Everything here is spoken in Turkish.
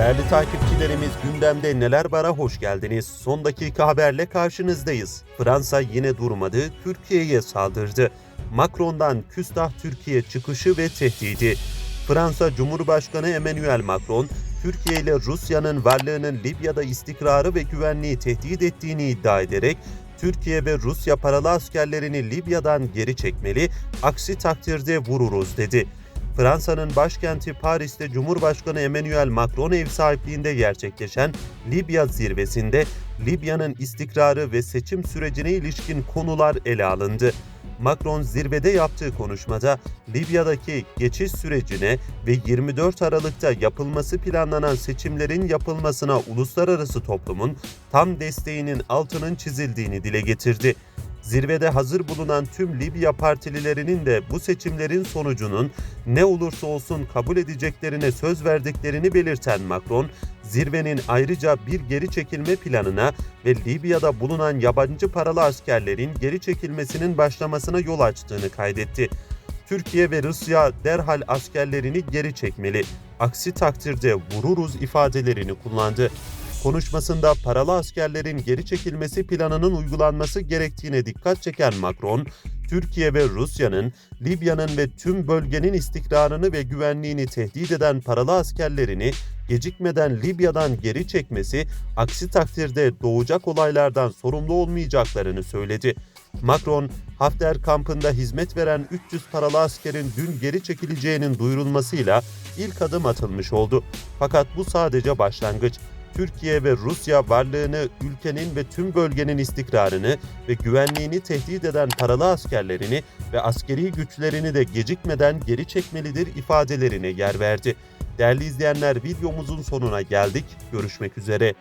Değerli takipçilerimiz gündemde neler bara hoş geldiniz. Son dakika haberle karşınızdayız. Fransa yine durmadı, Türkiye'ye saldırdı. Macron'dan küstah Türkiye çıkışı ve tehdidi. Fransa Cumhurbaşkanı Emmanuel Macron, Türkiye ile Rusya'nın varlığının Libya'da istikrarı ve güvenliği tehdit ettiğini iddia ederek Türkiye ve Rusya paralı askerlerini Libya'dan geri çekmeli, aksi takdirde vururuz dedi. Fransa'nın başkenti Paris'te Cumhurbaşkanı Emmanuel Macron ev sahipliğinde gerçekleşen Libya zirvesinde Libya'nın istikrarı ve seçim sürecine ilişkin konular ele alındı. Macron zirvede yaptığı konuşmada Libya'daki geçiş sürecine ve 24 Aralık'ta yapılması planlanan seçimlerin yapılmasına uluslararası toplumun tam desteğinin altının çizildiğini dile getirdi. Zirvede hazır bulunan tüm Libya partililerinin de bu seçimlerin sonucunun ne olursa olsun kabul edeceklerine söz verdiklerini belirten Macron, zirvenin ayrıca bir geri çekilme planına ve Libya'da bulunan yabancı paralı askerlerin geri çekilmesinin başlamasına yol açtığını kaydetti. Türkiye ve Rusya derhal askerlerini geri çekmeli. Aksi takdirde vururuz ifadelerini kullandı. Konuşmasında paralı askerlerin geri çekilmesi planının uygulanması gerektiğine dikkat çeken Macron, Türkiye ve Rusya'nın Libya'nın ve tüm bölgenin istikrarını ve güvenliğini tehdit eden paralı askerlerini gecikmeden Libya'dan geri çekmesi, aksi takdirde doğacak olaylardan sorumlu olmayacaklarını söyledi. Macron, Hafter kampında hizmet veren 300 paralı askerin dün geri çekileceğinin duyurulmasıyla ilk adım atılmış oldu. Fakat bu sadece başlangıç. Türkiye ve Rusya varlığını, ülkenin ve tüm bölgenin istikrarını ve güvenliğini tehdit eden paralı askerlerini ve askeri güçlerini de gecikmeden geri çekmelidir ifadelerine yer verdi. Değerli izleyenler videomuzun sonuna geldik. Görüşmek üzere.